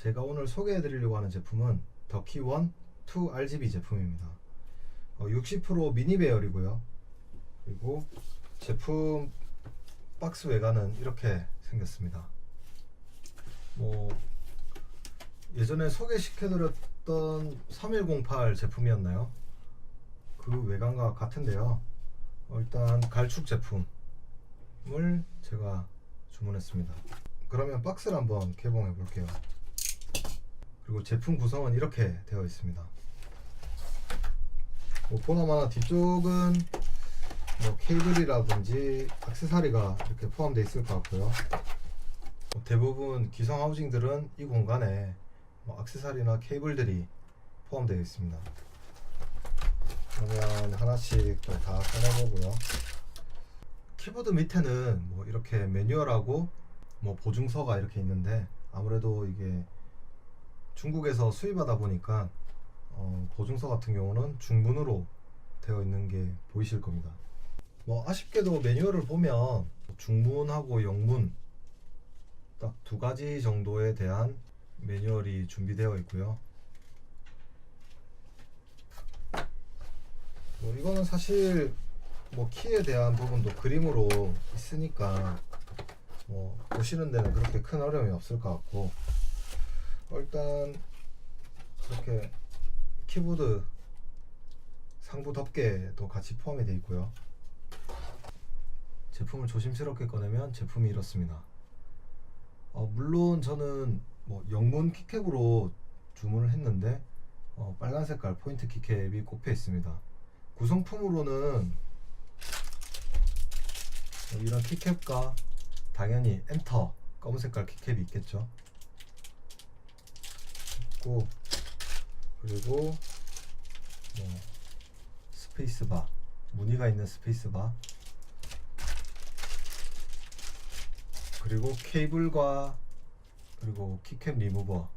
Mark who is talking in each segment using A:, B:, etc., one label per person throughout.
A: 제가 오늘 소개해 드리려고 하는 제품은 더키원 2 RGB 제품입니다. 어, 60% 미니 배열이고요. 그리고 제품 박스 외관은 이렇게 생겼습니다. 뭐 예전에 소개시켜드렸던 3108 제품이었나요? 그 외관과 같은데요. 어, 일단 갈축 제품을 제가 주문했습니다. 그러면 박스를 한번 개봉해 볼게요. 그리고 제품 구성은 이렇게 되어 있습니다. 뭐 보나마나 뒤쪽은 뭐 케이블이라든지 액세서리가 이렇게 포함되어 있을 것 같고요. 뭐 대부분 기성 하우징들은 이 공간에 뭐 액세서리나 케이블들이 포함되어 있습니다. 그러면 하나씩 또다 꺼내보고요. 키보드 밑에는 뭐 이렇게 매뉴얼하고 뭐 보증서가 이렇게 있는데 아무래도 이게 중국에서 수입하다 보니까 어, 보증서 같은 경우는 중문으로 되어 있는 게 보이실 겁니다. 뭐 아쉽게도 매뉴얼을 보면 중문하고 영문 딱 두 가지 정도에 대한 매뉴얼이 준비되어 있고요. 뭐 이거는 사실 뭐 키에 대한 부분도 그림으로 있으니까 뭐 보시는 데는 그렇게 큰 어려움이 없을 것 같고 어, 일단 이렇게 키보드 상부 덮개도 같이 포함이 되어 있고요. 제품을 조심스럽게 꺼내면 제품이 이렇습니다. 어, 물론 저는 뭐 영문 키캡으로 주문을 했는데 어, 빨간 색깔 포인트 키캡이 꼽혀 있습니다. 구성품으로는 어, 이런 키캡과 당연히 엔터 검은 색깔 키캡이 있겠죠. 있고 그리고 뭐 스페이스바 무늬가 있는 스페이스바 그리고 케이블과 그리고 키캡 리무버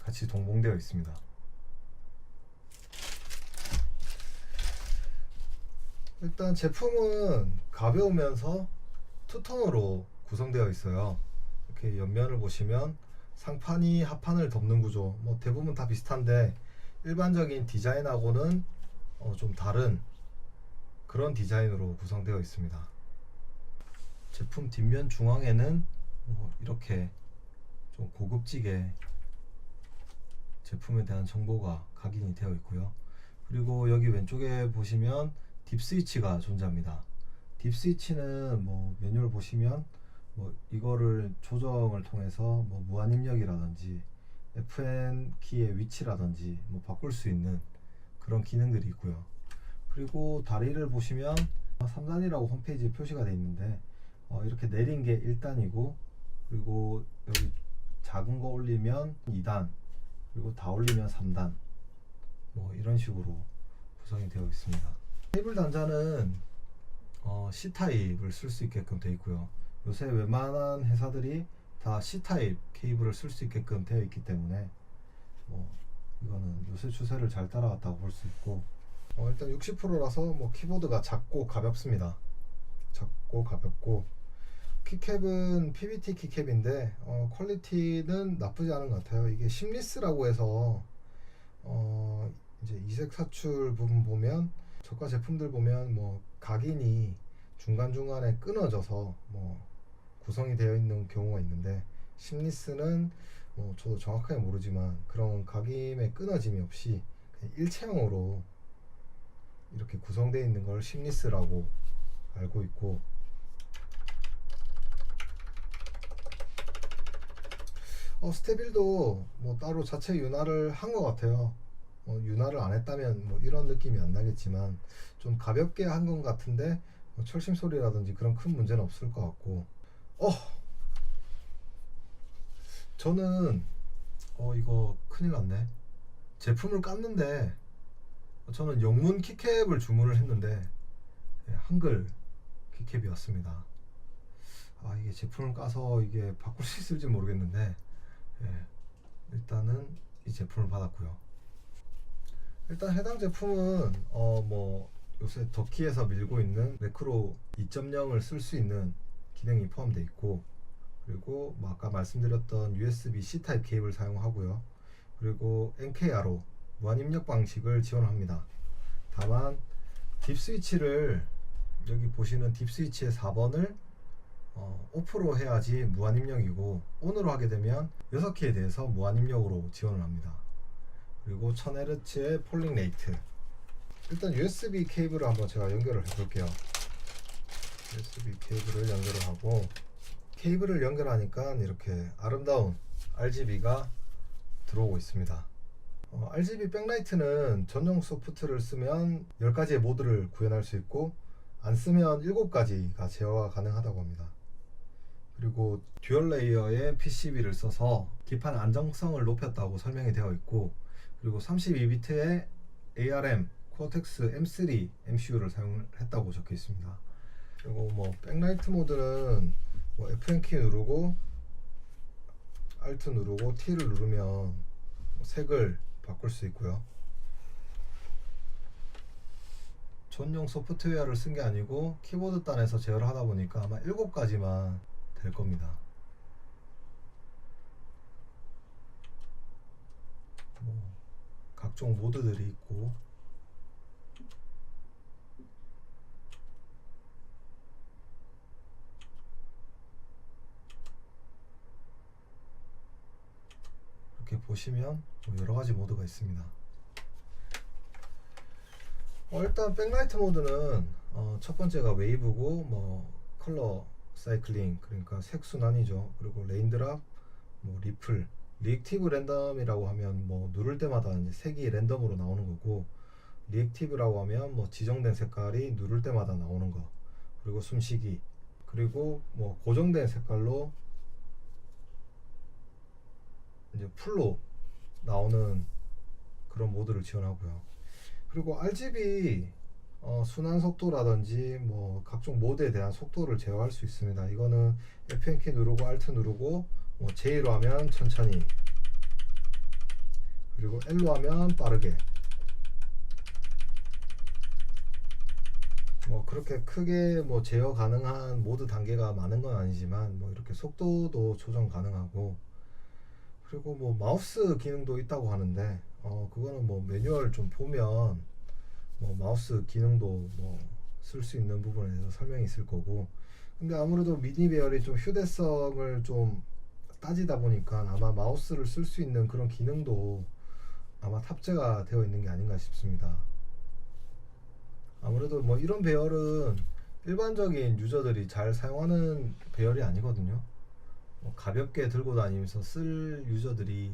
A: 같이 동봉되어 있습니다. 일단 제품은 가벼우면서 투톤으로 구성되어 있어요. 이렇게 옆면을 보시면 상판이 하판을 덮는 구조, 뭐 대부분 다 비슷한데 일반적인 디자인하고는 어, 좀 다른 그런 디자인으로 구성되어 있습니다. 제품 뒷면 중앙에는 뭐 이렇게 좀 고급지게 제품에 대한 정보가 각인이 되어 있고요. 그리고 여기 왼쪽에 보시면 딥 스위치가 존재합니다. 딥 스위치는 뭐 메뉴를 보시면 뭐 이거를 조정을 통해서 뭐 무한 입력이라든지 FN 키의 위치라든지 뭐 바꿀 수 있는 그런 기능들이 있고요. 그리고 다리를 보시면 3단이라고 홈페이지에 표시가 되어 있는데 어, 이렇게 내린 게 1단이고 그리고 여기 작은 거 올리면 2단 그리고 다 올리면 3단 뭐 이런 식으로 구성이 되어 있습니다. 케이블 단자는 어, C타입을 쓸 수 있게끔 되어 있고요. 요새 웬만한 회사들이 다 C타입 케이블을 쓸 수 있게끔 되어 있기 때문에 뭐 이거는 요새 추세를 잘 따라갔다고 볼 수 있고 어, 일단 60%라서 뭐 키보드가 작고 가볍습니다. 작고 가볍고 키캡은 PBT 키캡인데 어, 퀄리티는 나쁘지 않은 것 같아요. 이게 심리스라고 해서 어, 이제 이색 사출 부분 보면 저가 제품들 보면 뭐 각인이 중간 중간에 끊어져서 뭐 구성이 되어 있는 경우가 있는데 심리스는 뭐 저도 정확하게 모르지만 그런 각임의 끊어짐이 없이 일체형으로 이렇게 구성되어 있는 걸 심리스라고 알고 있고 어, 스테빌도 뭐 따로 자체 윤활을 한 것 같아요. 어, 윤활을 안 했다면 뭐 이런 느낌이 안 나겠지만 좀 가볍게 한 것 같은데 뭐 철심 소리라든지 그런 큰 문제는 없을 것 같고 어. 저는 어 이거 큰일 났네. 제품을 깠는데 저는 영문 키캡을 주문을 했는데 예, 한글 키캡이 왔습니다. 아 이게 제품을 까서 이게 바꿀 수 있을지 모르겠는데 예, 일단은 이 제품을 받았고요. 일단 해당 제품은 어 뭐 요새 더키에서 밀고 있는 매크로 2.0을 쓸 수 있는 기능이 포함되어 있고 그리고 뭐 아까 말씀드렸던 USB-C 타입 케이블 사용하고요. 그리고 NKRO 무한 입력 방식을 지원합니다. 다만 딥 스위치를 여기 보시는 딥 스위치의 4번을 어, 오프로 해야지 무한 입력이고 온으로 하게 되면 6개에 대해서 무한 입력으로 지원을 합니다. 그리고 1000Hz의 폴링 레이트. 일단 USB 케이블을 한번 제가 연결을 해 볼게요. USB 케이블을 연결을 하고 케이블을 연결하니까 이렇게 아름다운 RGB가 들어오고 있습니다. 어, RGB 백라이트는 전용 소프트를 쓰면 10가지의 모드를 구현할 수 있고 안 쓰면 7가지가 제어가 가능하다고 합니다. 그리고 듀얼 레이어의 PCB를 써서 기판 안정성을 높였다고 설명이 되어 있고 그리고 32비트의 ARM 코어텍스 M3 MCU를 사용했다고 적혀 있습니다. 그리고 뭐 백라이트 모드는 뭐 F1 키 누르고 Alt 누르고 T를 누르면 뭐 색을 바꿀 수 있고요. 전용 소프트웨어를 쓴 게 아니고 키보드 단에서 제어를 하다 보니까 아마 7가지만 될 겁니다. 뭐 각종 모드들이 있고 이렇게 보시면 뭐 여러 가지 모드가 있습니다. 어, 일단 백라이트 모드는 어, 첫 번째가 웨이브고 뭐 컬러 사이클링 그러니까 색 순환이죠. 그리고 레인드랍, 뭐 리플, 리액티브 랜덤이라고 하면 뭐 누를 때마다 이제 색이 랜덤으로 나오는 거고 리액티브라고 하면 뭐 지정된 색깔이 누를 때마다 나오는 거. 그리고 숨쉬기. 그리고 뭐 고정된 색깔로 이제 풀로 나오는 그런 모드를 지원하고요. 그리고 RGB 어, 순환 속도라든지 뭐 각종 모드에 대한 속도를 제어할 수 있습니다. 이거는 F1 키 누르고 Alt 누르고 뭐 J로 하면 천천히 그리고 L로 하면 빠르게 뭐 그렇게 크게 뭐 제어 가능한 모드 단계가 많은 건 아니지만 뭐 이렇게 속도도 조정 가능하고 그리고 뭐 마우스 기능도 있다고 하는데 어 그거는 뭐 매뉴얼 좀 보면 뭐 마우스 기능도 뭐 쓸 수 있는 부분에 대해서 설명이 있을 거고 근데 아무래도 미니 배열이 좀 휴대성을 좀 따지다 보니까 아마 마우스를 쓸 수 있는 그런 기능도 아마 탑재가 되어 있는 게 아닌가 싶습니다. 아무래도 뭐 이런 배열은 일반적인 유저들이 잘 사용하는 배열이 아니거든요. 뭐 가볍게 들고 다니면서 쓸 유저들이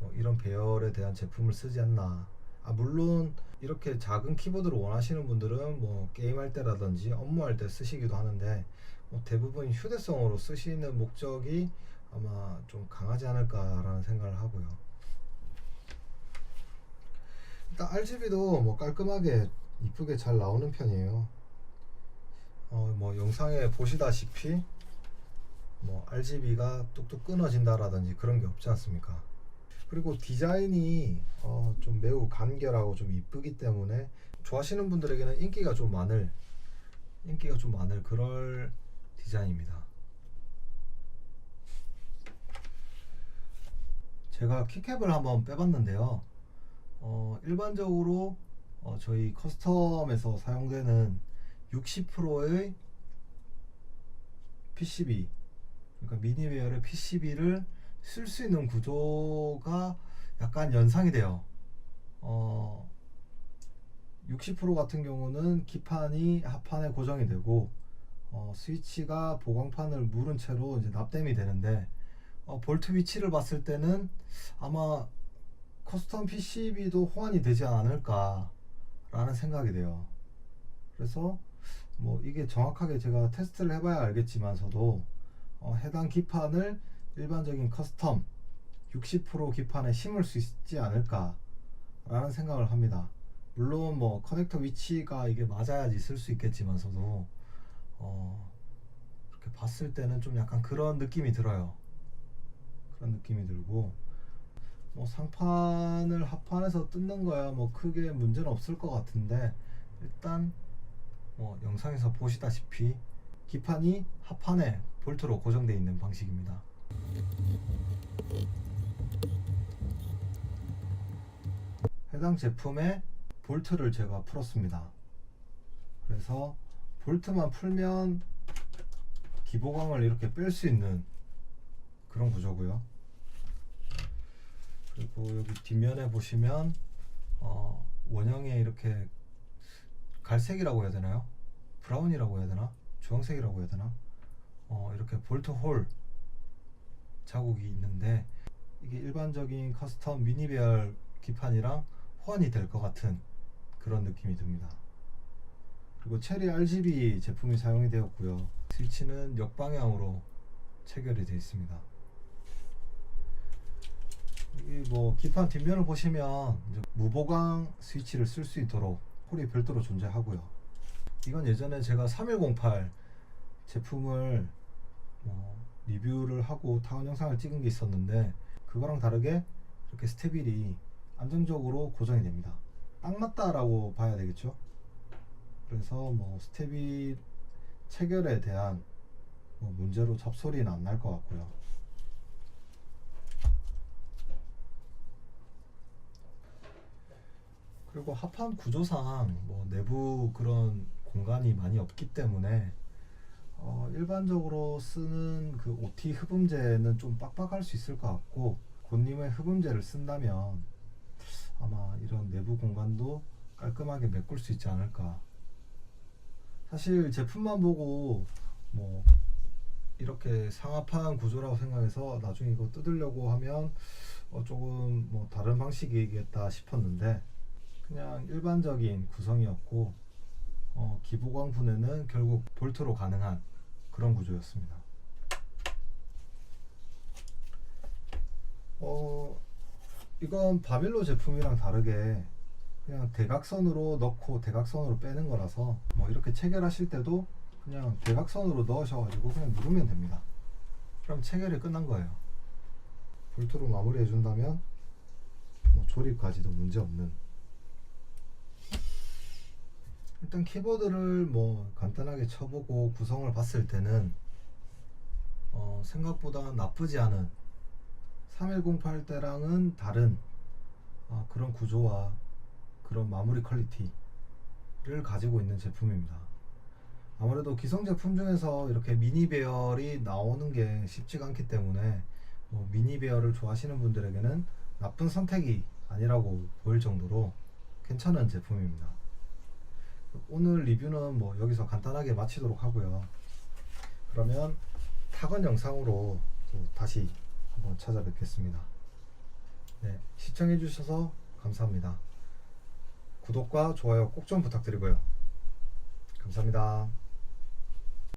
A: 뭐 이런 배열에 대한 제품을 쓰지 않나. 아 물론 이렇게 작은 키보드를 원하시는 분들은 뭐 게임할 때라든지 업무할 때 쓰시기도 하는데 뭐 대부분 휴대성으로 쓰시는 목적이 아마 좀 강하지 않을까라는 생각을 하고요. 일단 RGB도 뭐 깔끔하게 이쁘게 잘 나오는 편이에요. 어 뭐 영상에 보시다시피 뭐 RGB가 뚝뚝 끊어진다라든지 그런 게 없지 않습니까? 그리고 디자인이 어, 좀 매우 간결하고 좀 이쁘기 때문에 좋아하시는 분들에게는 인기가 좀 많을 인기가 좀 많을 그럴 디자인입니다. 제가 키캡을 한번 빼봤는데요. 어, 일반적으로 어, 저희 커스텀에서 사용되는 60%의 PCB 그러니까 미니웨어의 PCB를 쓸 수 있는 구조가 약간 연상이 돼요. 어, 60% 같은 경우는 기판이 하판에 고정이 되고 어, 스위치가 보광판을 물은 채로 이제 납땜이 되는데 어, 볼트 위치를 봤을 때는 아마 커스텀 PCB도 호환이 되지 않을까라는 생각이 돼요. 그래서 뭐 이게 정확하게 제가 테스트를 해봐야 알겠지만서도 어, 해당 기판을 일반적인 커스텀 60% 기판에 심을 수 있지 않을까라는 생각을 합니다. 물론 뭐 커넥터 위치가 이게 맞아야지 쓸 수 있겠지만서도 어, 이렇게 봤을 때는 좀 약간 그런 느낌이 들어요. 그런 느낌이 들고 뭐 상판을 합판해서 뜯는 거야 뭐 크게 문제는 없을 것 같은데 일단 뭐 영상에서 보시다시피 기판이 합판에 볼트로 고정되어 있는 방식입니다. 해당 제품의 볼트를 제가 풀었습니다. 그래서 볼트만 풀면 기보강을 이렇게 뺄 수 있는 그런 구조고요. 그리고 여기 뒷면에 보시면 어, 원형에 이렇게 갈색이라고 해야 되나요? 브라운이라고 해야 되나? 주황색이라고 해야 되나? 어, 이렇게 볼트 홀 자국이 있는데 이게 일반적인 커스텀 미니 배열 기판이랑 호환이 될 것 같은 그런 느낌이 듭니다. 그리고 체리 RGB 제품이 사용이 되었고요. 스위치는 역방향으로 체결이 되어 있습니다. 여기 뭐 기판 뒷면을 보시면 무보강 스위치를 쓸 수 있도록 홀이 별도로 존재하고요. 이건 예전에 제가 3108 제품을 뭐 리뷰를 하고 타원 영상을 찍은 게 있었는데 그거랑 다르게 이렇게 스테빌이 안정적으로 고정이 됩니다. 딱 맞다라고 봐야 되겠죠. 그래서 뭐 스테빌 체결에 대한 뭐 문제로 잡소리는 안 날 것 같고요. 그리고 합판 구조상 뭐 내부 그런 공간이 많이 없기 때문에 어, 일반적으로 쓰는 그 OT 흡음재는 좀 빡빡할 수 있을 것 같고 곤님의 흡음재를 쓴다면 아마 이런 내부 공간도 깔끔하게 메꿀 수 있지 않을까. 사실 제품만 보고 뭐 이렇게 상합한 구조라고 생각해서 나중에 이거 뜯으려고 하면 어 조금 뭐 다른 방식이겠다 싶었는데 그냥 일반적인 구성이었고 어 기보광 분해는 결국 볼트로 가능한 그런 구조였습니다. 어 이건 바빌로 제품이랑 다르게 그냥 대각선으로 넣고 대각선으로 빼는 거라서 뭐 이렇게 체결하실 때도 그냥 대각선으로 넣으셔가지고 그냥 누르면 됩니다. 그럼 체결이 끝난 거예요. 볼트로 마무리해 준다면 뭐 조립까지도 문제 없는. 일단 키보드를 뭐 간단하게 쳐보고 구성을 봤을 때는 어 생각보다 나쁘지 않은 3108 때랑은 다른 어, 그런 구조와 그런 마무리 퀄리티를 가지고 있는 제품입니다. 아무래도 기성 제품 중에서 이렇게 미니 배열이 나오는 게 쉽지가 않기 때문에 뭐 미니 배열을 좋아하시는 분들에게는 나쁜 선택이 아니라고 보일 정도로 괜찮은 제품입니다. 오늘 리뷰는 뭐 여기서 간단하게 마치도록 하고요. 그러면 타건 영상으로 또 다시 한번 찾아뵙겠습니다. 네, 시청해주셔서 감사합니다. 구독과 좋아요 꼭 좀 부탁드리고요. 감사합니다.